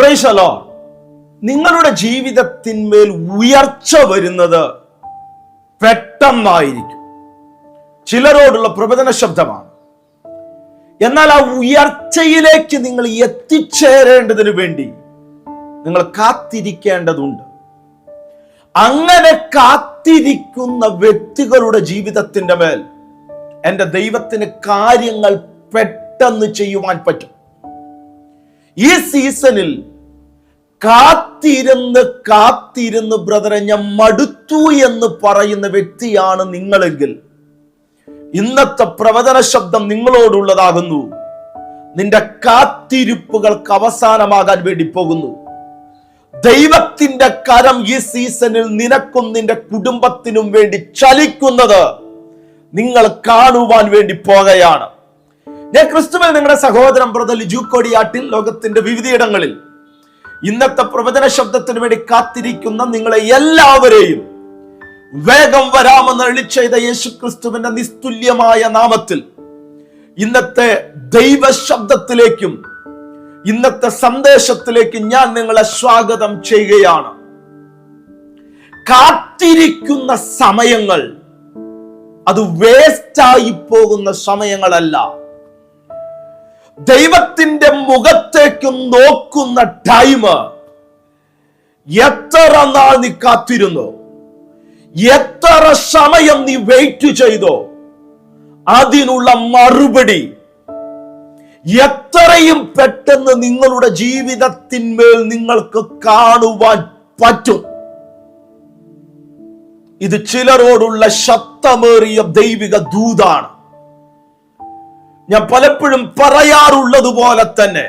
പ്രൈസലോ നിങ്ങളുടെ ജീവിതത്തിന്മേൽ ഉയർച്ച വരുന്നത് പെട്ടെന്നായിരിക്കും. ചിലരോടുള്ള പ്രവചന ശബ്ദമാണ്. എന്നാൽ ആ ഉയർച്ചയിലേക്ക് നിങ്ങൾ എത്തിച്ചേരേണ്ടതിന് വേണ്ടി നിങ്ങൾ കാത്തിരിക്കേണ്ടതുണ്ട്. അങ്ങനെ കാത്തിരിക്കുന്ന വ്യക്തികളുടെ ജീവിതത്തിന്റെ മേൽ എന്റെ ദൈവത്തിന് കാര്യങ്ങൾ പെട്ടെന്ന് ചെയ്യുവാൻ പറ്റും. ഈ സീസണിൽ കാത്തിരുന്ന് കാത്തിരുന്ന് ബ്രദറെ ഞാൻ മടുത്തു എന്ന് പറയുന്ന വ്യക്തിയാണ് നിങ്ങളെങ്കിൽ ഇന്നത്തെ പ്രവചന ശബ്ദം നിങ്ങളോടുള്ളതാകുന്നു. നിന്റെ കാത്തിരിപ്പുകൾക്ക് അവസാനമാകാൻ വേണ്ടി പോകുന്നു. ദൈവത്തിന്റെ കരം ഈ സീസണിൽ നിനക്കും നിന്റെ കുടുംബത്തിനും വേണ്ടി ചലിക്കുന്നത് നിങ്ങൾ കാണുവാൻ വേണ്ടി പോകുകയാണ്. ഞാൻ ക്രിസ്തുവിൽ നിങ്ങളുടെ സഹോദരൻ ബ്രദർ ലിജു കൊടിയാട്ടിൽ ലോകത്തിന്റെ വിവിധയിടങ്ങളിൽ ഇന്നത്തെ പ്രവചന ശബ്ദത്തിന് വേണ്ടി കാത്തിരിക്കുന്ന നിങ്ങളെ എല്ലാവരെയും വേഗം വരാമെന്ന് എളിച്ചെയ്ത ചെയ്ത യേശു ക്രിസ്തുവിന്റെ നിസ്തുല്യമായ നാമത്തിൽ ഇന്നത്തെ ദൈവ ശബ്ദത്തിലേക്കും ഇന്നത്തെ സന്ദേശത്തിലേക്ക് ഞാൻ നിങ്ങളെ സ്വാഗതം ചെയ്യുകയാണ്. കാത്തിരിക്കുന്ന സമയങ്ങൾ അത് വേസ്റ്റായി പോകുന്ന സമയങ്ങളല്ല. ദൈവത്തിന്റെ മുഖത്തേക്ക് നോക്കുന്ന ടൈം എത്ര നാൾ നീ കാത്തിരുന്നു? എത്ര സമയം നീ വെയിറ്റ് ചെയ്തോ? അതിനുള്ള മറുപടി എത്രയും പെട്ടെന്ന് നിങ്ങളുടെ ജീവിതത്തിന്മേൽ നിങ്ങൾക്ക് കാണുവാൻ പറ്റും. ഇത് ചിലരോടുള്ള ശക്തമേറിയ ദൈവിക ദൂതാണ്. ഞാൻ പലപ്പോഴും പറയാറുള്ളത് പോലെ തന്നെ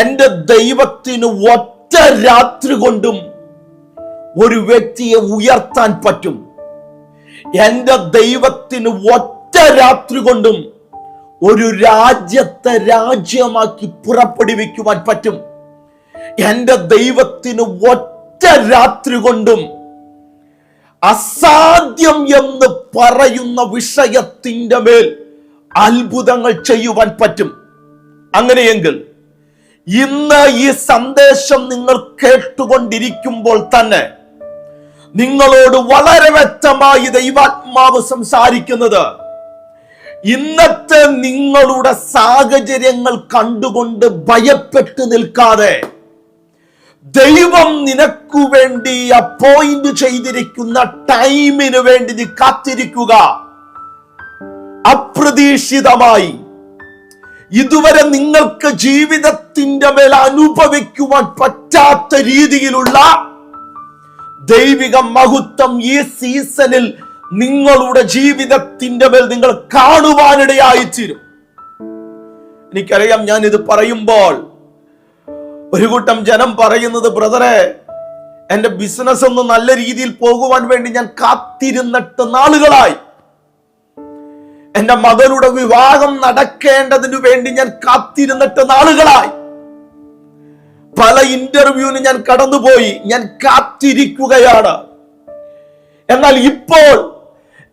എന്റെ ദൈവത്തിന് ഒറ്റ രാത്രി കൊണ്ടും ഒരു വ്യക്തിയെ ഉയർത്താൻ പറ്റും. എന്റെ ദൈവത്തിന് ഒറ്റ രാത്രി കൊണ്ടും ഒരു രാജ്യത്തെ രാജ്യമാക്കി പുറപ്പെടുവിക്കുവാൻ പറ്റും. എന്റെ ദൈവത്തിന് ഒറ്റ രാത്രി കൊണ്ടും അസാധ്യം എന്ന് പറയുന്ന വിഷയത്തിന്റെ മേൽ അത്ഭുതങ്ങൾ ചെയ്യുവാൻ പറ്റും. അങ്ങനെയെങ്കിൽ ഇന്ന് ഈ സന്ദേശം നിങ്ങൾ കേട്ടുകൊണ്ടിരിക്കുമ്പോൾ തന്നെ നിങ്ങളോട് വളരെ വ്യക്തമായി ദൈവാത്മാവ് സംസാരിക്കുന്നത് ഇന്നത്തെ നിങ്ങളുടെ സാഹചര്യങ്ങൾ കണ്ടുകൊണ്ട് ഭയപ്പെട്ടു നിൽക്കാതെ ദൈവം നിനക്കു വേണ്ടി അപ്പോയിന്റ് ചെയ്തിരിക്കുന്ന ടൈമിന് വേണ്ടി നീ കാത്തിരിക്കുക. അപ്രതീക്ഷിതമായി ഇതുവരെ നിങ്ങൾക്ക് ജീവിതത്തിന്റെ മേൽ അനുഭവിക്കുവാൻ പറ്റാത്ത രീതിയിലുള്ള ദൈവിക മഹത്വം ഈ സീസണിൽ നിങ്ങളുടെ ജീവിതത്തിന്റെ മേൽ നിങ്ങൾ കാണുവാനിടയായിത്തീരും. എനിക്കറിയാം ഞാൻ ഇത് പറയുമ്പോൾ ഒരു കൂട്ടം ജനം പറയുന്നത് ബ്രദറെ എന്റെ ബിസിനസ് ഒന്ന് നല്ല രീതിയിൽ പോകുവാൻ വേണ്ടി ഞാൻ കാത്തിരുന്നിട്ട് നാളുകളായി. എന്റെ മകളുടെ വിവാഹം നടക്കേണ്ടതിനു വേണ്ടി ഞാൻ കാത്തിരുന്നിട്ട് നാളുകളായി. പല ഇന്റർവ്യൂവിന് ഞാൻ കടന്നുപോയി. ഞാൻ കാത്തിരിക്കുകയാണ്. എന്നാൽ ഇപ്പോൾ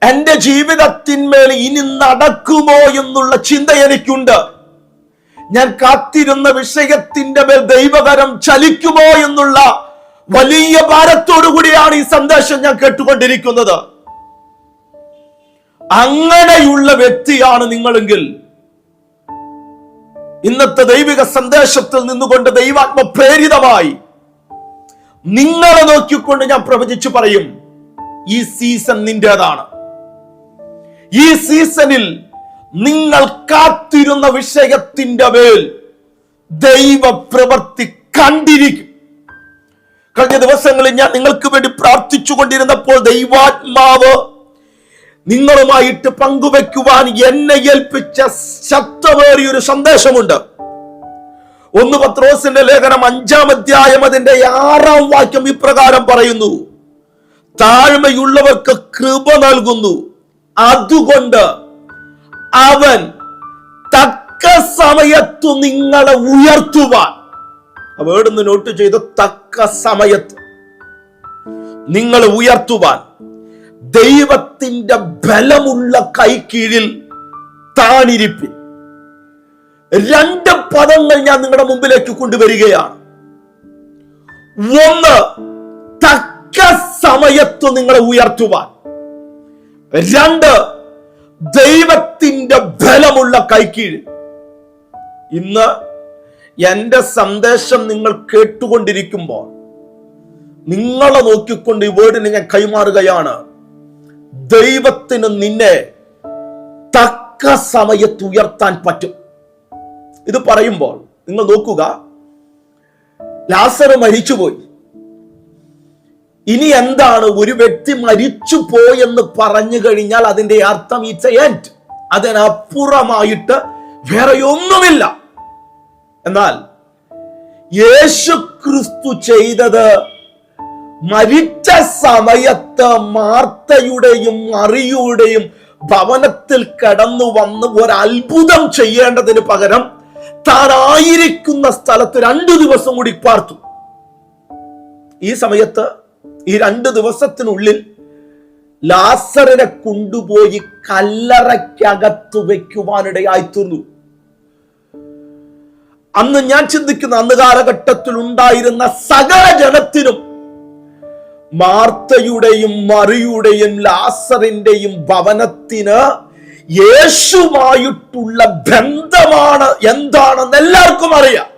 എന്റെ ജീവിതത്തിന്മേൽ ഇനി നടക്കുമോ എന്നുള്ള ചിന്ത എനിക്കുണ്ട്. ഞാൻ കാത്തിരുന്ന വിഷയത്തിന്റെ മേൽ ദൈവകരം ചലിക്കുമോ എന്നുള്ള വലിയ ഭാരത്തോടു കൂടിയാണ് ഈ സന്ദേശം ഞാൻ കേട്ടുകൊണ്ടിരിക്കുന്നത്. അങ്ങനെയുള്ള വ്യക്തിയാണ് നിങ്ങളെങ്കിൽ ഇന്നത്തെ ദൈവിക സന്ദേശത്തിൽ നിന്നുകൊണ്ട് ദൈവാത്മ പ്രേരിതമായി നിങ്ങളെ നോക്കിക്കൊണ്ട് ഞാൻ പ്രവചിച്ചു പറയും ഈ സീസൺ നിന്റേതാണ്. ഈ സീസണിൽ നിങ്ങൾ കാത്തിരുന്ന വിഷയത്തിന്റെ മേൽ ദൈവ പ്രവർത്തി കണ്ടിരിക്കും. കഴിഞ്ഞ ദിവസങ്ങളിൽ ഞാൻ നിങ്ങൾക്ക് വേണ്ടി പ്രാർത്ഥിച്ചു കൊണ്ടിരുന്നപ്പോൾ ദൈവാത്മാവ് നിങ്ങളുമായിട്ട് പങ്കുവെക്കുവാൻ എന്നെ ഏൽപ്പിച്ച ശക്തമേറിയ ഒരു സന്ദേശമുണ്ട്. ഒന്ന് പത്രോസിന്റെ ലേഖനം അഞ്ചാം അധ്യായം അതിന്റെ ആറാം വാക്യം ഇപ്രകാരം പറയുന്നു. താഴ്മയുള്ളവർക്ക് കൃപ നൽകുന്നു. അതുകൊണ്ട് അവൻ തക്ക സമയത്തു നിങ്ങളെ ഉയർത്തുവാൻ. അവിടുന്ന് നോട്ട് ചെയ്ത്? തക്ക സമയത്ത്. നിങ്ങളെ ഉയർത്തുവാൻ. ദൈവത്തിന്റെ ബലമുള്ള കൈക്കീഴിൽ താണിരിപ്പിൻ രണ്ട് പദങ്ങൾ ഞാൻ നിങ്ങളുടെ മുമ്പിലേക്ക് കൊണ്ടുവരികയാണ്. ഒന്ന് തക്ക സമയത്ത് നിങ്ങളെ ഉയർത്തുവാൻ. രണ്ട് ദൈവത്തിന്റെ ബലമുള്ള കൈക്കീഴിൽ ഇന്ന് എന്റെ സന്ദേശം നിങ്ങൾ കേട്ടുകൊണ്ടിരിക്കുമ്പോൾ നിങ്ങളെ നോക്കിക്കൊണ്ട് ഈ വേർഡിനെ ഞാൻ കൈമാറുകയാണ്. ദൈവത്തിന് നിന്നെ തക്ക സമയത്ത് ഉയർത്താൻ പറ്റും. ഇത് പറയുമ്പോൾ നിങ്ങൾ നോക്കുക ലാസർ മരിച്ചുപോയി. ഇനി എന്താണ് ഒരു വ്യക്തി മരിച്ചു പോയെന്ന് പറഞ്ഞു കഴിഞ്ഞാൽ അതിന്റെ അർത്ഥം ഇറ്റ്സ് എൻഡ് അതിനപ്പുറമായിട്ട് വേറെ ഒന്നുമില്ല. എന്നാൽ യേശു ക്രിസ്തു ചെയ്തത് മരിച്ച സമയത്ത് മാർത്തയുടെയും മറിയുടെയും ഭവനത്തിൽ കടന്നു വന്ന് ഒരത്ഭുതം ചെയ്യേണ്ടതിന് പകരം താൻ ആയിരിക്കുന്ന സ്ഥലത്ത് രണ്ടു ദിവസം കൂടി പാർത്തു. ഈ സമയത്ത് ഈ രണ്ട് ദിവസത്തിനുള്ളിൽ ലാസറിനെ കൊണ്ടുപോയി കല്ലറയ്ക്കകത്ത് വെക്കുവാനിടയായി തീർന്നു. അന്ന് ഞാൻ ചിന്തിക്കുന്ന അന്ന് കാലഘട്ടത്തിൽ ഉണ്ടായിരുന്ന സകല ജനത്തിനും മാർത്തയുടെയും മറിയുടെയും ലാസറിന്റെയും ഭവനത്തിന് യേശുമായിട്ടുള്ള ബന്ധമാണ് എന്താണെന്ന് എല്ലാവർക്കും അറിയാം.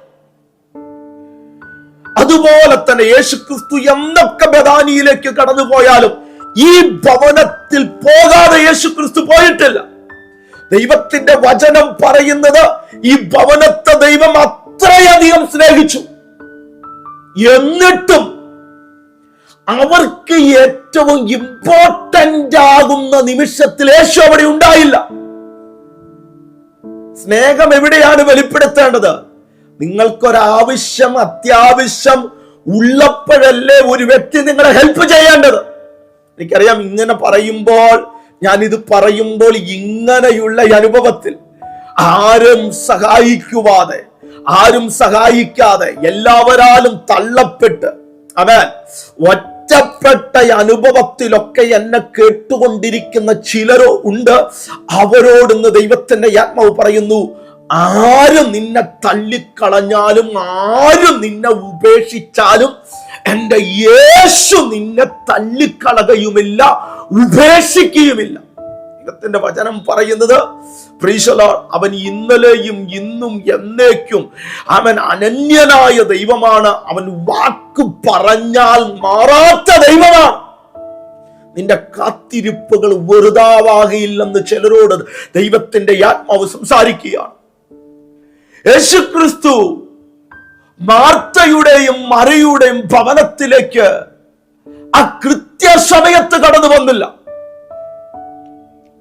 അതുപോലെ തന്നെ യേശു ക്രിസ്തു എന്നൊക്കെ ബദാനിയിലേക്ക് കടന്നു പോയാലും ഈ ഭവനത്തിൽ പോകാതെ യേശു ക്രിസ്തു പോയിട്ടില്ല. ദൈവത്തിന്റെ വചനം പറയുന്നത് ഈ ഭവനത്തെ ദൈവം അത്രയധികം സ്നേഹിച്ചു. എന്നിട്ടും അവർക്ക് ഏറ്റവും ഇമ്പോർട്ടന്റ് ആകുന്ന നിമിഷത്തിൽ യേശു അവിടെ ഉണ്ടായില്ല. സ്നേഹം എവിടെയാണ് വെളിപ്പെടുത്തേണ്ടത്? നിങ്ങൾക്കൊരാവശ്യം അത്യാവശ്യം ഉള്ളപ്പോഴല്ലേ ഒരു വ്യക്തി നിങ്ങളെ ഹെൽപ്പ് ചെയ്യേണ്ടത്? എനിക്കറിയാം ഇങ്ങനെ പറയുമ്പോൾ ഞാൻ ഇത് പറയുമ്പോൾ ഇങ്ങനെയുള്ള അനുഭവത്തിൽ ആരും സഹായിക്കുവാതെ ആരും സഹായിക്കാതെ എല്ലാവരാലും തള്ളപ്പെട്ട് അവൻ ഒറ്റപ്പെട്ട അനുഭവത്തിലൊക്കെ എന്നെ കേട്ടുകൊണ്ടിരിക്കുന്ന ചിലരോ ഉണ്ട്. അവരോടൊന്ന് ദൈവത്തിന്റെ ആത്മാവ് പറയുന്നു ആരും നിന്നെ തള്ളിക്കളഞ്ഞാലും ആരും നിന്നെ ഉപേക്ഷിച്ചാലും എന്റെ യേശു നിന്നെ തള്ളിക്കളകയുമില്ല ഉപേക്ഷിക്കുകയുമില്ല. ദൈവത്തിന്റെ വചനം പറയുന്നത് അവൻ ഇന്നലെയും ഇന്നും എന്നേക്കും അവൻ അനന്യനായ ദൈവമാണ്. അവൻ വാക്ക് പറഞ്ഞാൽ മാറാത്ത ദൈവമാണ്. നിന്റെ കാത്തിരിപ്പുകൾ വെറുതാവാകയില്ലെന്ന് ചിലരോട് ദൈവത്തിന്റെ ആത്മാവ് സംസാരിക്കുകയാണ്. യേശുക്രിസ്തു മാർത്തയുടെയും മറിയുടെയും ഭവനത്തിലേക്ക് ആ കൃത്യസമയത്ത് കടന്നു വന്നില്ല.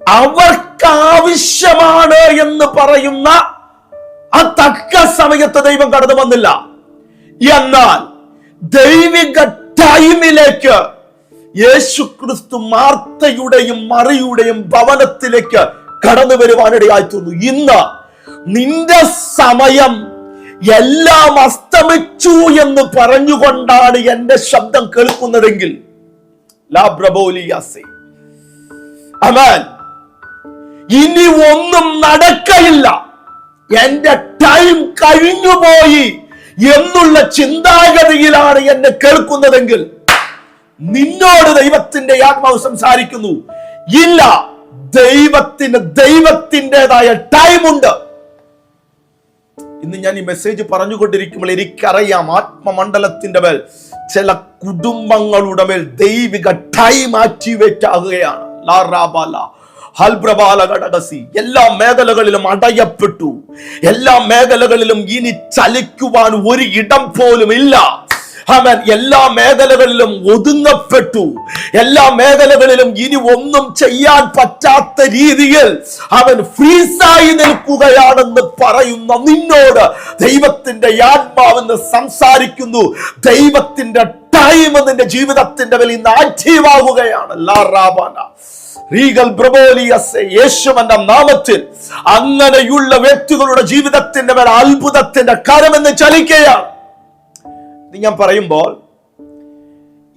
അവർക്ക് ആവശ്യമാണ് എന്ന് പറയുന്ന ആ തക്ക സമയത്ത് ദൈവം കടന്നു വന്നില്ല. എന്നാൽ ദൈവിക ടൈമിലേക്ക് യേശു ക്രിസ്തു മാർത്തയുടെയും മറിയുടെയും ഭവനത്തിലേക്ക് കടന്നു വരുവാനിടയായി തോന്നുന്നു. ഇന്ന് നിന്റെ സമയം എല്ലാം അസ്തമിച്ചു എന്ന് പറഞ്ഞുകൊണ്ടാണ് എന്റെ ശബ്ദം കേൾക്കുന്നതെങ്കിൽ. ലാബ്രബോലിയാസെ. അമാൻ ഇനി ഒന്നും നടക്കയില്ല. എന്റെ ടൈം കഴിഞ്ഞുപോയി എന്നുള്ള ചിന്താഗതിയിലാണ് എന്നെ കേൾക്കുന്നതെങ്കിൽ നിന്നോട് ദൈവത്തിന്റെ ആത്മാവ് സംസാരിക്കുന്നു. ഇല്ല ദൈവത്തിന് ദൈവത്തിന്റെതായ ടൈമുണ്ട് ഇന്ന് ഞാൻ ഈ മെസ്സേജ് പറഞ്ഞുകൊണ്ടിരിക്കുമ്പോൾ എനിക്കറിയാം ആത്മമണ്ഡലത്തിന്റെ മേൽ ചില കുടുംബങ്ങളുടെ മേൽ ദൈവിക ടൈം ആക്ടിവേറ്റ് ആകുകയാണ്. ലാ റാബാല ഹൽബ്രബാല ഘടകസി എല്ലാ മേഖലകളിലും അടയപ്പെട്ടു. എല്ലാ മേഖലകളിലും ഇനി ചലിക്കുവാൻ ഒരു ഇടം പോലും ഇല്ല. അവൻ എല്ലാ മേഖലകളിലും ഒതുങ്ങപ്പെട്ടു. എല്ലാ മേഖലകളിലും ഇനി ഒന്നും ചെയ്യാൻ പറ്റാത്ത രീതിയിൽ അവൻ ഫ്രീസായി നിൽക്കുകയാണെന്ന് പറയുന്ന നിന്നോട് ദൈവത്തിന്റെ ആത്മാവെന്ന് സംസാരിക്കുന്നു. ദൈവത്തിന്റെ ടൈം നിന്റെ ജീവിതത്തിന്റെ വലിയ ഇന്ന് ആക്റ്റീവാകുകയാണ്. ലാ റാബാന. റീഗൽ ബ്രബോലിയസ് യേശുവന്റെ നാമത്തിൽ അങ്ങനെയുള്ള വ്യക്തികളുടെ ജീവിതത്തിന്റെ മേൽ അത്ഭുതത്തിന്റെ കരമെന്ന് ചലിക്കുകയാണ് ഞാൻ പറയുമ്പോൾ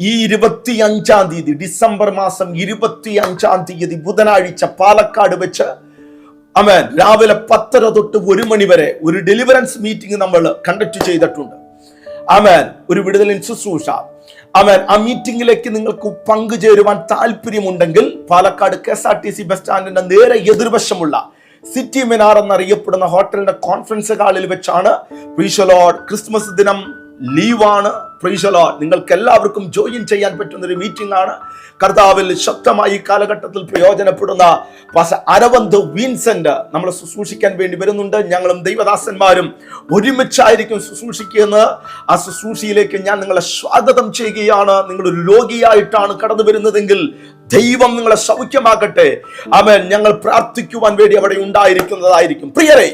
ഈ ഇരുപത്തി അഞ്ചാം തീയതി ഡിസംബർ മാസം ഇരുപത്തി അഞ്ചാം തീയതി ബുധനാഴ്ച പാലക്കാട് വെച്ച് അമേൻ രാവിലെ പത്തര തൊട്ട് ഒരു മണി വരെ ഒരു ഡെലിവറൻസ് മീറ്റിംഗ് നമ്മൾ കണ്ടക്ട് ചെയ്തിട്ടുണ്ട്. അമേൻ ഒരു വിടുതലിൻ ശുശ്രൂഷ. അമേൻ ആ മീറ്റിംഗിലേക്ക് നിങ്ങൾക്ക് പങ്കുചേരുവാൻ താല്പര്യമുണ്ടെങ്കിൽ Palakkad K S R T C bus സ്റ്റാൻഡിന്റെ നേരെ എതിർവശമുള്ള സിറ്റി മിനാർ എന്നറിയപ്പെടുന്ന ഹോട്ടലിന്റെ കോൺഫറൻസ് ഹാളിൽ വെച്ചാണ് ക്രിസ്മസ് ദിനം ലീവാണ്. പ്രീഷലോ നിങ്ങൾക്ക് എല്ലാവർക്കും ജോയിൻ ചെയ്യാൻ പറ്റുന്ന ഒരു മീറ്റിംഗ് ആണ്. കർത്താവിൽ ശക്തമായി കാലഘട്ടത്തിൽ പ്രയോജനപ്പെടുന്ന പാസ അരവന്ത് വിൻസെന്റ് നമ്മളെ ശുശ്രൂഷിക്കാൻ വേണ്ടി വരുന്നുണ്ട്. ഞങ്ങളും ദൈവദാസന്മാരും ഒരുമിച്ചായിരിക്കും ശുശ്രൂഷിക്കുന്നത്. ആ ശുശ്രൂഷയിലേക്ക് ഞാൻ നിങ്ങളെ സ്വാഗതം ചെയ്യുകയാണ്. നിങ്ങൾ ഒരു രോഗിയായിട്ടാണ് കടന്നു വരുന്നതെങ്കിൽ ദൈവം നിങ്ങളെ സൗഖ്യമാക്കട്ടെ. അവൻ ഞങ്ങൾ പ്രാർത്ഥിക്കുവാൻ വേണ്ടി അവിടെ ഉണ്ടായിരിക്കുന്നതായിരിക്കും. പ്രിയരെ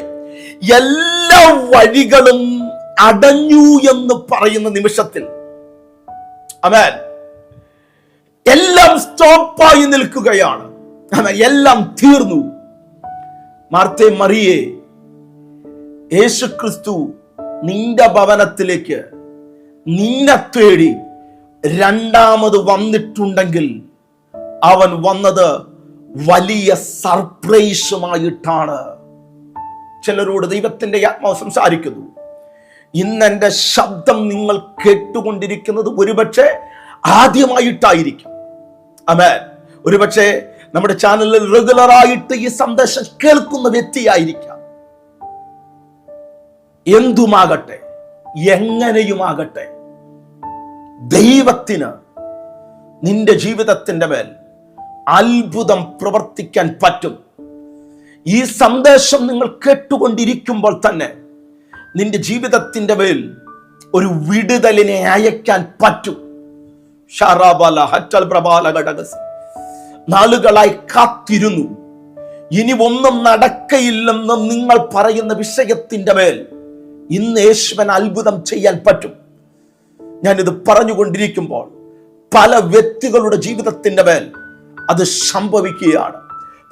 എല്ലാ വഴികളും അടഞ്ഞു എന്ന് പറയുന്ന നിമിഷത്തിൽ. അമേൻ എല്ലാം സ്റ്റോപ്പായി നിൽക്കുകയാണ്. എല്ലാം തീർന്നു. മാർത്തെ മറിയെ യേശു ക്രിസ്തു നിന്റെ ഭവനത്തിലേക്ക് നിന്നെ തേടി രണ്ടാമത് വന്നിട്ടുണ്ടെങ്കിൽ അവൻ വന്നത് വലിയ സർപ്രൈസുമായിട്ടാണ്. ചിലരോട് ദൈവത്തിന്റെ ആത്മാവ് സംസാരിക്കുന്നു. ഇന്ന് എന്റെ ശബ്ദം നിങ്ങൾ കേട്ടുകൊണ്ടിരിക്കുന്നത് ഒരുപക്ഷെ ആദ്യമായിട്ടായിരിക്കും. അമേ ഒരുപക്ഷെ നമ്മുടെ ചാനലിൽ റെഗുലറായിട്ട് ഈ സന്ദേശം കേൾക്കുന്ന വ്യക്തിയായിരിക്കാം. എന്തുമാകട്ടെ എങ്ങനെയുമാകട്ടെ ദൈവത്തിന് നിന്റെ ജീവിതത്തിന്റെ മേൽ അത്ഭുതം പ്രവർത്തിക്കാൻ പറ്റും. ഈ സന്ദേശം നിങ്ങൾ കേട്ടുകൊണ്ടിരിക്കുമ്പോൾ തന്നെ നിന്റെ ജീവിതത്തിന്റെ മേൽ ഒരു വിടുതലിനെ അയക്കാൻ പറ്റും. ഷറാബല പ്രബാല നാളുകളായി കാത്തിരുന്നു. ഇനി ഒന്നും നടക്കയില്ലെന്ന് നിങ്ങൾ പറയുന്ന വിഷയത്തിന്റെ മേൽ ഇന്ന് യേശുവൻ അത്ഭുതം ചെയ്യാൻ പറ്റും. ഞാനിത് പറഞ്ഞുകൊണ്ടിരിക്കുമ്പോൾ പല വ്യക്തികളുടെ ജീവിതത്തിന്റെ മേൽ അത് സംഭവിക്കുകയാണ്.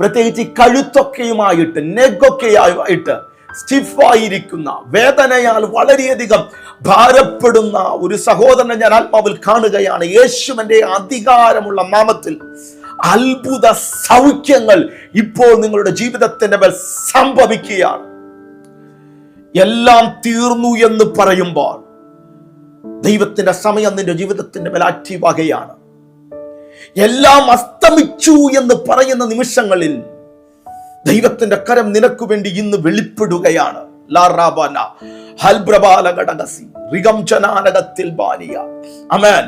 പ്രത്യേകിച്ച് കഴുത്തൊക്കെയുമായിട്ട് നെഗൊക്കെയായിട്ട് സ്റ്റിഫായിരിക്കുന്ന വേദനയാൽ വളരെയധികം ഭാരപ്പെടുന്ന ഒരു സഹോദരനെ ഞാൻ ആത്മാവിൽ കാണുകയാണ്. യേശുവിന്റെ അധികാരമുള്ള നാമത്തിൽ അത്ഭുത സൗഖ്യങ്ങൾ ഇപ്പോൾ നിങ്ങളുടെ ജീവിതത്തിന്റെ മേൽ സംഭവിക്കുകയാണ്. എല്ലാം തീർന്നു എന്ന് പറയുമ്പോൾ ദൈവത്തിന്റെ സമയം നിന്റെ ജീവിതത്തിന്റെ മേൽ ആക്റ്റീവാകുകയാണ്. എല്ലാം അസ്തമിച്ചു എന്ന് പറയുന്ന നിമിഷങ്ങളിൽ ദൈവത്തിന്റെ കരം നിനക്ക് വേണ്ടി ഇന്ന് വെളിപ്പെടുകയാണ്. അമേൻ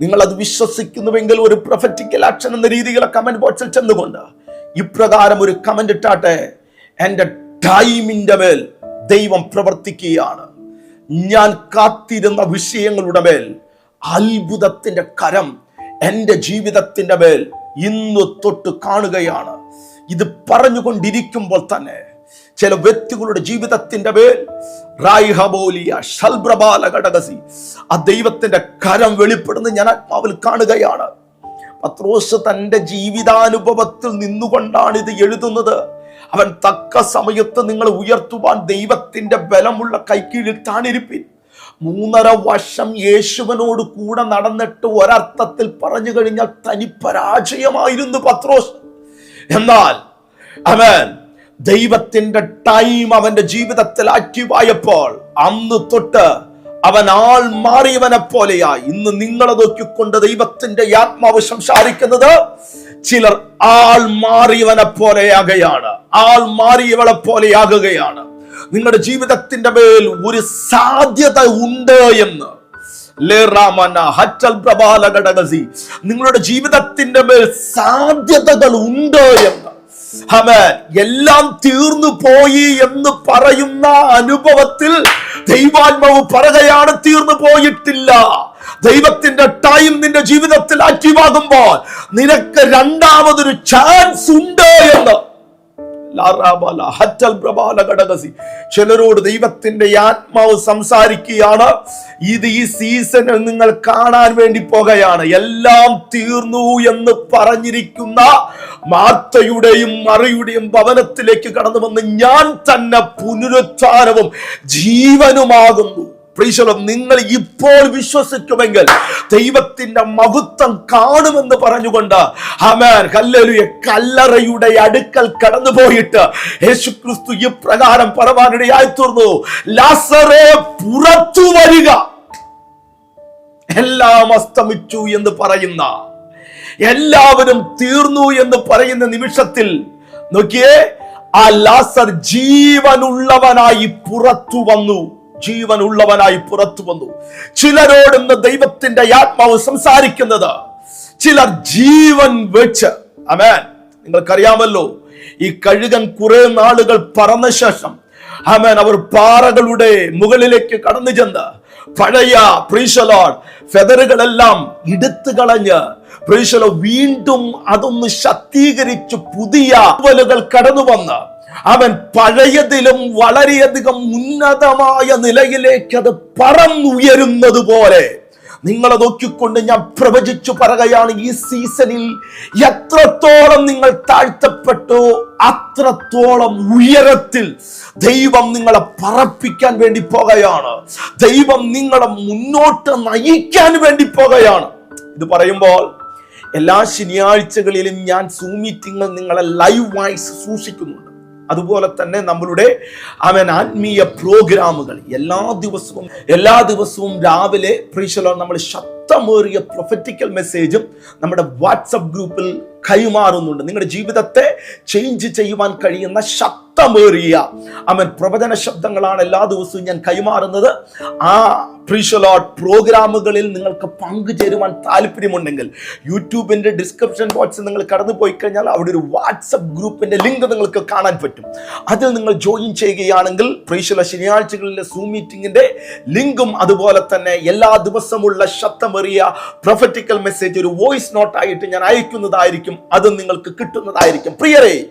നിങ്ങൾ അത് വിശ്വസിക്കുന്നുവെങ്കിൽ ഒരു പ്രൊഫറ്റിക്കൽ ആക്ഷൻ എന്ന രീതിയിലെ കമന്റ് ബോക്സിൽ ചെന്നുകൊണ്ട് ഇപ്രകാരം ഒരു കമന്റ് ഇട്ടാട്ടെ. എന്റെ ടൈമിന്റെ മേൽ ദൈവം പ്രവർത്തിക്കുകയാണ്. ഞാൻ കാത്തിരുന്ന വിഷയങ്ങളുടെ മേൽ അത്ഭുതത്തിന്റെ കരം എന്റെ ജീവിതത്തിന്റെ മേൽ ഇന്ന് തൊട്ട് കാണുകയാണ്. ഇത് പറഞ്ഞുകൊണ്ടിരിക്കുമ്പോൾ തന്നെ ചില വ്യക്തികളുടെ ജീവിതത്തിന്റെ മേൽ റായിഹബോലിയ ഷൽബ്രബാല ഘടകസി ആ ദൈവത്തിന്റെ കരം വെളിപ്പെടുന്ന ഞാൻ ആത്മാവിൽ കാണുകയാണ്. പത്രോസ് തന്റെ ജീവിതാനുഭവത്തിൽ നിന്നുകൊണ്ടാണ് ഇത് എഴുതുന്നത്. അവൻ തക്ക സമയത്ത് നിങ്ങൾ ഉയർത്തുവാൻ ദൈവത്തിന്റെ ബലമുള്ള കൈക്കീഴിൽ താണിരിപ്പിൻ. മൂന്നര വർഷം യേശുവനോട് കൂടെ നടന്നിട്ട് ഒരർത്ഥത്തിൽ പറഞ്ഞു കഴിഞ്ഞാൽ തനി പരാജയമായിരുന്നു പത്രോസ്. എന്നാൽ അവൻ ദൈവത്തിന്റെ ടൈം അവന്റെ ജീവിതത്തിൽ ആക്റ്റീവായപ്പോൾ അന്ന് തൊട്ട് അവൻ ആൾ മാറിയവനെ പോലെയായി. ഇന്ന് നിങ്ങളെ നോക്കിക്കൊണ്ട് ദൈവത്തിന്റെ ആത്മാവ് സംസാരിക്കുന്നത് ചിലർ ആൾ മാറിയവനെ പോലെയാകുകയാണ്. ആൾ മാറിയവളെ പോലെയാകുകയാണ്. നിങ്ങളുടെ ജീവിതത്തിന്റെ മേൽ ഒരു സാധ്യത ഉണ്ട് എന്ന്. നിങ്ങളുടെ ജീവിതത്തിന്റെ മേൽ സാധ്യതകൾ ഉണ്ട് എന്ന്. എല്ലാം തീർന്നു പോയി എന്ന് പറയുന്ന അനുഭവത്തിൽ ദൈവാത്മാവ് പറയുകയാണ് തീർന്നു പോയിട്ടില്ല. ദൈവത്തിന്റെ ടൈം നിന്റെ ജീവിതത്തിൽ ആക്റ്റീവാകുമ്പോൾ നിനക്ക് രണ്ടാമതൊരു ചാൻസ് ഉണ്ട് എന്ന്. ചിലരോട് ദൈവത്തിന്റെ ആത്മാവ് സംസാരിക്കുകയാണ്. ഇത് ഈ സീസണിൽ നിങ്ങൾ കാണാൻ വേണ്ടി പോകുകയാണ്. എല്ലാം തീർന്നു എന്ന് പറഞ്ഞിരിക്കുന്ന മാർത്തയുടെയും മറിയുടെയും ഭവനത്തിലേക്ക് കടന്നു വന്ന് ഞാൻ തന്നെ പുനരുത്ഥാനവും ജീവനുമാകുന്നു. പ്രീശലം നിങ്ങൾ ഇപ്പോൾ വിശ്വസിക്കുമെങ്കിൽ ദൈവത്തിന്റെ മഹത്വം കാണുമെന്ന് പറഞ്ഞുകൊണ്ട് ഹമാൻ കല്ലലുയ കല്ലറയുടെ അടുക്കൽ കടന്നു പോയിട്ട് യേശു ക്രിസ്തു ഇപ്രകാരം പറവാനിടയായി തീർന്നു. ലാസറെ പുറത്തു വരിക. എല്ലാം അസ്തമിച്ചു എന്ന് പറയുന്ന എല്ലാവരും തീർന്നു എന്ന് പറയുന്ന നിമിഷത്തിൽ നോക്കിയേ ആ ലാസർ ജീവനുള്ളവനായി പുറത്തു വന്നു. ജീവനുള്ളവനായി പുറത്തു വന്നു. ചിലരോട് ഇന്ന് ദൈവത്തിന്റെ ആത്മാവ് സംസാരിക്കുന്നത് ചിലർ ജീവൻ വെച്ച്. അമേൻ നിങ്ങൾക്കറിയാമല്ലോ ഈ കഴുകൻ കുറെ നാളുകൾ പറന്ന ശേഷം അമേൻ അവർ പാറകളുടെ മുകളിലേക്ക് കടന്നു ചെന്ന് പഴയ പ്രീശലോൺ ഫെദറുകളെല്ലാം എടുത്തു കളഞ്ഞ് പ്രീശലോ വീണ്ടും അതൊന്ന് ശക്തീകരിച്ച് പുതിയ കടന്നു വന്ന് അവൻ പഴയതിലും വളരെയധികം ഉന്നതമായ നിലയിലേക്ക് അത് പറന്നുയരുന്നത് പോലെ. നിങ്ങളെ നോക്കിക്കൊണ്ട് ഞാൻ പ്രവചിച്ചു പറയുകയാണ് ഈ സീസണിൽ എത്രത്തോളം നിങ്ങൾ താഴ്ത്തപ്പെട്ടു അത്രത്തോളം ഉയരത്തിൽ ദൈവം നിങ്ങളെ പറപ്പിക്കാൻ വേണ്ടി പോകുകയാണ്. ദൈവം നിങ്ങളെ മുന്നോട്ട് നയിക്കാൻ വേണ്ടി പോകുകയാണ്. ഇത് പറയുമ്പോൾ എല്ലാ ശനിയാഴ്ചകളിലും ഞാൻ സൂമീറ്റിങ്ങൾ നിങ്ങളെ ലൈവ് വായിസ് സൂക്ഷിക്കുന്നുണ്ട് അതുപോലെ തന്നെ നമ്മളുടെ അവൻ ആത്മീയ പ്രോഗ്രാമുകൾ എല്ലാ ദിവസവും എല്ലാ ദിവസവും രാവിലെ പ്രീശലോ നമ്മൾ ശക്തമേറിയ പ്രൊഫറ്റിക്കൽ മെസ്സേജും നമ്മുടെ വാട്സപ്പ് ഗ്രൂപ്പിൽ കൈമാറുന്നുണ്ട്. നിങ്ങളുടെ ജീവിതത്തെ ചേഞ്ച് ചെയ്യുവാൻ കഴിയുന്ന ശക്തമേറിയ അവൻ പ്രവചന ശബ്ദങ്ങളാണ് എല്ലാ ദിവസവും ഞാൻ കൈമാറുന്നത്. ആ പ്രീഷലോട്ട് പ്രോഗ്രാമുകളിൽ നിങ്ങൾക്ക് പങ്കുചേരുവാൻ താല്പര്യമുണ്ടെങ്കിൽ യൂട്യൂബിന്റെ ഡിസ്ക്രിപ്ഷൻ ബോക്സിൽ നിങ്ങൾ കടന്നു പോയി കഴിഞ്ഞാൽ അവിടെ ഒരു വാട്സപ്പ് ഗ്രൂപ്പിന്റെ ലിങ്ക് നിങ്ങൾക്ക് കാണാൻ പറ്റും. അതിൽ നിങ്ങൾ ജോയിൻ ചെയ്യുകയാണെങ്കിൽ പ്രീശല ശനിയാഴ്ചകളിലെ സൂ മീറ്റിങ്ങിന്റെ ലിങ്കും അതുപോലെ തന്നെ എല്ലാ ദിവസമുള്ള ശബ്ദമേറിയ പ്രൊഫറ്റിക്കൽ മെസ്സേജ് ഒരു വോയിസ് നോട്ടായിട്ട് ഞാൻ അയക്കുന്നതായിരിക്കും അത് നിങ്ങൾക്ക് കിട്ടുന്നതായിരിക്കും. പ്രിയരെ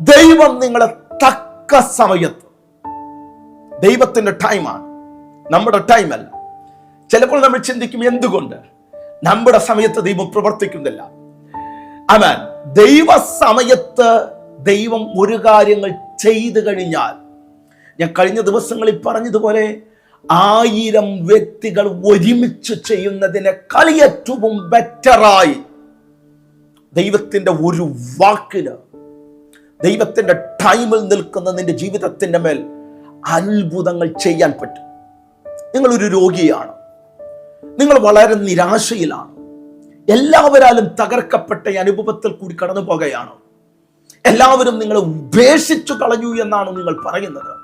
ദൈവം നിങ്ങളെ തക്ക സമയത്ത് ദൈവത്തിന്റെ ടൈമാണ് നമ്മുടെ ടൈമല്ല ചിലപ്പോൾ നമ്മൾ ചിന്തിക്കും എന്തുകൊണ്ട്? നമ്മുടെ സമയത്ത് ദൈവം പ്രവർത്തിക്കുന്നില്ല. അമാൻ ദൈവ സമയത്ത് ദൈവം ഒരു കാര്യങ്ങൾ ചെയ്തു കഴിഞ്ഞാൽ ഞാൻ കഴിഞ്ഞ ദിവസങ്ങളിൽ പറഞ്ഞതുപോലെ ആയിരം വ്യക്തികൾ ഒരുമിച്ച് ചെയ്യുന്നതിനെ കളിയേറ്റവും ബെറ്ററായി ദൈവത്തിന്റെ ഒരു വാക്കിന് ദൈവത്തിന്റെ ടൈമിൽ നിൽക്കുന്ന നിന്റെ ജീവിതത്തിന്റെ മേൽ അത്ഭുതങ്ങൾ ചെയ്യാൻ പറ്റും. നിങ്ങളൊരു രോഗിയാണ്. നിങ്ങൾ വളരെ നിരാശയിലാണ്. എല്ലാവരാലും തകർക്കപ്പെട്ട അനുഭവത്തിൽ കൂടി കടന്നു പോകുകയാണ്. എല്ലാവരും നിങ്ങളെ ഉപേക്ഷിച്ചു കളഞ്ഞു എന്നാണ് നിങ്ങൾ പറയുന്നത്.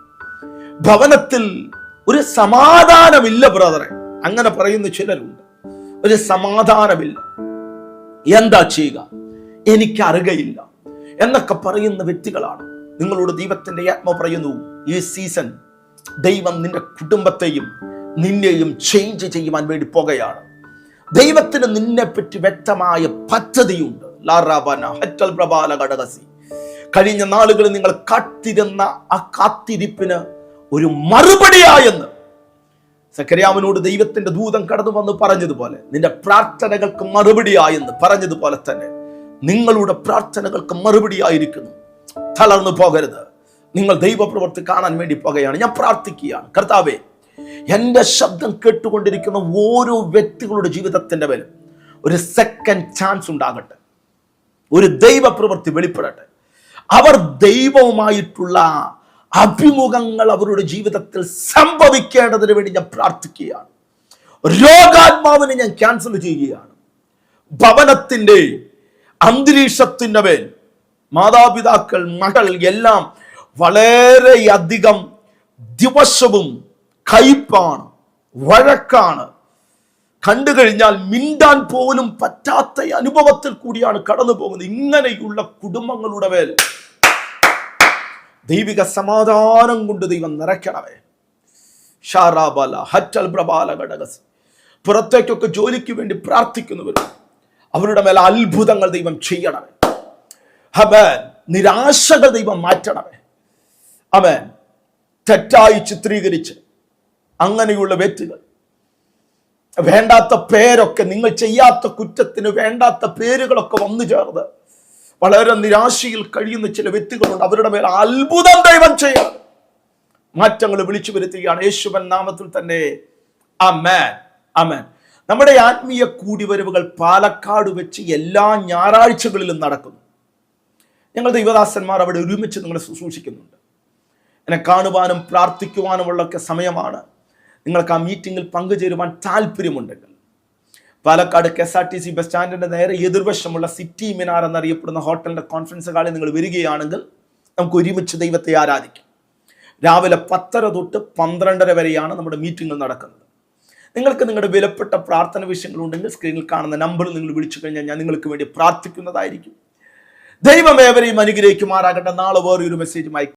ഭവനത്തിൽ ഒരു സമാധാനമില്ല ബ്രദറെ. അങ്ങനെ പറയുന്ന ചിലരുണ്ട്. ഒരു സമാധാനമില്ല. എന്താ ചെയ്യുക? എനിക്ക് അറിയയില്ല എന്നൊക്കെ പറയുന്ന വ്യക്തികളാണ്. നിങ്ങളോട് ദൈവത്തിന്റെ ആത്മ പറയുന്നു ഈ സീസൺ ദൈവം നിന്റെ കുടുംബത്തെയും നിന്നെയും ചേഞ്ച് ചെയ്യുവാൻ വേണ്ടി പോകുകയാണ്. ദൈവത്തിന് നിന്നെപ്പറ്റി വ്യക്തമായ പദ്ധതിയുണ്ട്. കഴിഞ്ഞ നാളുകളിൽ നിങ്ങൾ കാത്തിരുന്ന ആ കാത്തിരിപ്പിന് ഒരു മറുപടിയായെന്ന് സക്കരയാമനോട് ദൈവത്തിന്റെ ദൂതം കടന്നു വന്ന് പറഞ്ഞതുപോലെ നിന്റെ പ്രാർത്ഥനകൾക്ക് മറുപടിയായെന്ന് പറഞ്ഞതുപോലെ തന്നെ. നിങ്ങളുടെ പ്രാർത്ഥനകൾക്ക് മറുപടിയായിരിക്കുന്നു. തളർന്നു പോകരുത്. നിങ്ങൾ ദൈവപ്രവൃത്തി കാണാൻ വേണ്ടി പോകുകയാണ്. ഞാൻ പ്രാർത്ഥിക്കുകയാണ്. കർത്താവേ എന്റെ ശബ്ദം കേട്ടുകൊണ്ടിരിക്കുന്ന ഓരോ വ്യക്തികളുടെ ജീവിതത്തിന്റെ മേലും ഒരു സെക്കൻഡ് ചാൻസ് ഉണ്ടാകട്ടെ. ഒരു ദൈവപ്രവൃത്തി വെളിപ്പെടട്ടെ. അവർ ദൈവവുമായിട്ടുള്ള അഭിമുഖങ്ങൾ അവരുടെ ജീവിതത്തിൽ സംഭവിക്കേണ്ടതിന് വേണ്ടി ഞാൻ പ്രാർത്ഥിക്കുകയാണ്. രോഗാത്മാവിനെ ഞാൻ ക്യാൻസൽ ചെയ്യുകയാണ്. ഭവനത്തിന്റെ അന്തരീക്ഷത്തിന്റെ മേൽ മാതാപിതാക്കൾ മകൾ എല്ലാം വളരെയധികം ദിവസവും കയ്പാണ് വഴക്കാണ്. കണ്ടു കഴിഞ്ഞാൽ മിണ്ടാൻ പോലും പറ്റാത്ത അനുഭവത്തിൽ കൂടിയാണ് കടന്നു പോകുന്നത്. ഇങ്ങനെയുള്ള കുടുംബങ്ങളുടെ മേൽ ദൈവിക സമാധാനം കൊണ്ട് ദൈവം നിറയ്ക്കണമേ. ഷാറാബല ഹറ്റൽ പ്രബാല ഘടകസ് പുറത്തേക്കൊക്കെ ജോലിക്ക് വേണ്ടി പ്രാർത്ഥിക്കുന്നവരും അവരുടെ മേലെ അത്ഭുതങ്ങൾ ദൈവം ചെയ്യണമേ. ഹബൻ നിരാശകൾ ദൈവം മാറ്റണമേ. അവൻ തെറ്റായി ചിത്രീകരിച്ച് അങ്ങനെയുള്ള വ്യക്തികൾ വേണ്ടാത്ത പേരൊക്കെ നിങ്ങൾ ചെയ്യാത്ത കുറ്റത്തിന് വേണ്ടാത്ത പേരുകളൊക്കെ വന്നു ചേർന്ന് വളരെ നിരാശയിൽ കഴിയുന്ന ചില വ്യക്തികളുണ്ട്. അവരുടെ മേൽ അത്ഭുതം ദൈവം ചെയ്യണം. മാറ്റങ്ങൾ വിളിച്ചു വരുത്തുകയാണ്. യേശുവൻ നാമത്തിൽ തന്നെ. അമേൻ അമേൻ നമ്മുടെ ആത്മീയ കൂടിവരവുകൾ പാലക്കാട് വെച്ച് എല്ലാ ഞായറാഴ്ചകളിലും നടക്കുന്നു. ഞങ്ങൾ ദൈവദാസന്മാർ അവിടെ ഒരുമിച്ച് നിങ്ങളെ ശുശ്രൂഷിക്കുന്നുണ്ട്. എന്നെ കാണുവാനും പ്രാർത്ഥിക്കുവാനുമുള്ള ഒക്കെ സമയമാണ്. നിങ്ങൾക്ക് ആ മീറ്റിങ്ങിൽ പങ്കുചേരുവാൻ താല്പര്യമുണ്ടെങ്കിൽ. Palakkad K S R T C bus സ്റ്റാൻഡിന്റെ നേരെ എതിർവശമുള്ള സിറ്റി മിനാർ എന്നറിയപ്പെടുന്ന ഹോട്ടലിന്റെ കോൺഫറൻസ് ഹാളിൽ നിങ്ങൾ വരികയാണെങ്കിൽ നമുക്ക് ഒരുമിച്ച് ദൈവത്തെ ആരാധിക്കാം. രാവിലെ പത്തര തൊട്ട് പന്ത്രണ്ടര വരെയാണ് നമ്മുടെ മീറ്റിംഗ് നടക്കുന്നത്. നിങ്ങൾക്ക് നിങ്ങളുടെ വിലപ്പെട്ട പ്രാർത്ഥന വിഷയങ്ങളുണ്ടെങ്കിൽ സ്ക്രീനിൽ കാണുന്ന നമ്പറിൽ നിങ്ങൾ വിളിച്ചു കഴിഞ്ഞാൽ ഞാൻ നിങ്ങൾക്ക് വേണ്ടി പ്രാർത്ഥിക്കുന്നതായിരിക്കും. ദൈവം ഏവരെയും അനുഗ്രഹിക്കുമാറാകട്ടെ. നാളെ വേറൊരു മെസ്സേജുമായി